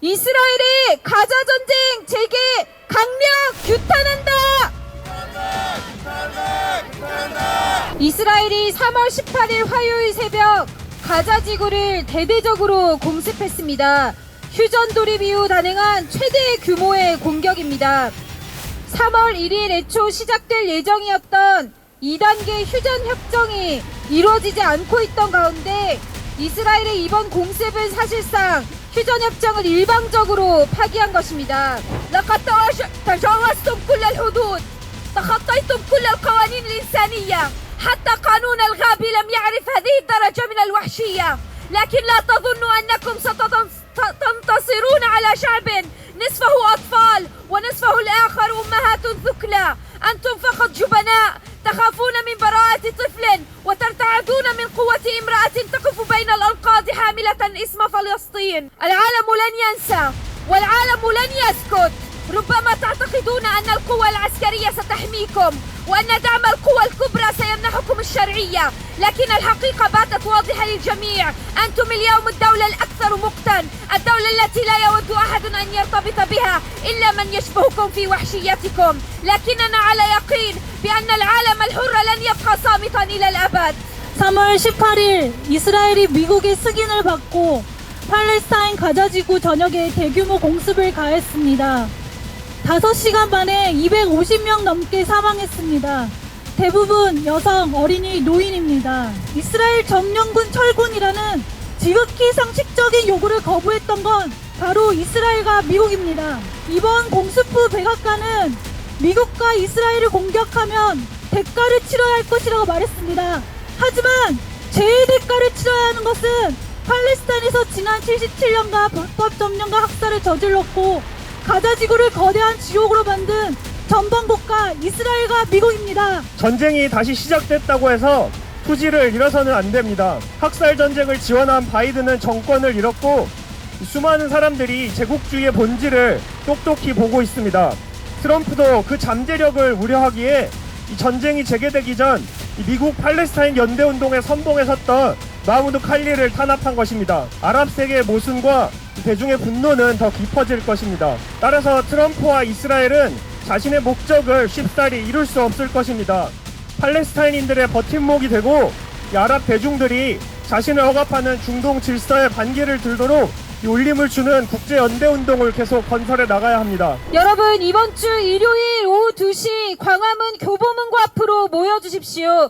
이스라엘의 가자 전쟁 재개 강력 규탄한다. 이스라엘이 3월 18일 화요일 새벽 가자 지구를 대대적으로 공습했습니다. 휴전 돌입 이후 단행한 최대 규모의 공격입니다. 3월 1일 애초 시작될 예정이었던 2단계 휴전 협정이 이루어지지 않고 있던 가운데 이스라엘의 이번 공습은 사실상 휴전 협정을 일방적으로 파기한 것입니다. لقد تواش- تجاوزتم كل الحدود تخطيتم كل القوانين الإنسانية حتى قانون الغابي لم يعرف هذه الدرجة من الوحشية لكن لا تظنوا أنكم ستنتصرون على شعب نصفه أطفال ونصفه الآخر أمهات ثكلى أنتم فقط جبناء تخافون من براءة طفل اسم فلسطين. العالم لن ينسى والعالم لن يسكت. ربما تعتقدون أن القوة العسكرية ستحميكم وأن دعم القوى الكبرى سيمنحكم الشرعية. لكن الحقيقة باتت واضحة للجميع. أنتم اليوم الدولة الأكثر مقتا. الدولة التي لا يود أحد أن يرتبط بها إلا من يشبهكم في وحشيتكم. لكننا على يقين بأن العالم الحر لن يبقى صامتا إلى الأبد. 3월 18일 이스라엘이 미국의 승인을 받고 팔레스타인 가자지구 전역에 대규모 공습을 가했습니다. 5시간 만에 250명 넘게 사망했습니다. 대부분 여성, 어린이, 노인입니다. 이스라엘 점령군 철군이라는 지극히 상식적인 요구를 거부했던 건 바로 이스라엘과 미국입니다. 이번 공습 후 백악관은 미국과 이스라엘을 공격하면 대가를 치러야 할 것이라고 말했습니다. 하지만 죄의 대가를 치러야 하는 것은 팔레스타인에서 지난 77년간 불법 점령과 학살을 저질렀고 가자 지구를 거대한 지옥으로 만든 전범국가 이스라엘과 미국입니다. 전쟁이 다시 시작됐다고 해서 투지를 잃어서는 안 됩니다. 학살 전쟁을 지원한 바이든은 정권을 잃었고 수많은 사람들이 제국주의의 본질을 똑똑히 보고 있습니다. 트럼프도 그 잠재력을 우려하기에 이 전쟁이 재개되기 전이 미국 팔레스타인 연대 운동에 선봉에 섰던 마우드 칼리를 탄압한 것입니다. 아랍 세계의 모순과 대중의 분노는 더 깊어질 것입니다. 따라서 트럼프와 이스라엘은 자신의 목적을 쉽사리 이룰 수 없을 것입니다. 팔레스타인인들의 버팀목이 되고 이 아랍 대중들이 자신을 억압하는 중동 질서에 반기를 들도록 이 울림을 주는 국제 연대 운동을 계속 건설해 나가야 합니다. 여러분 이번 주 일요일 오후 2시 광화문 교보문고 앞으로 모여 주십시오.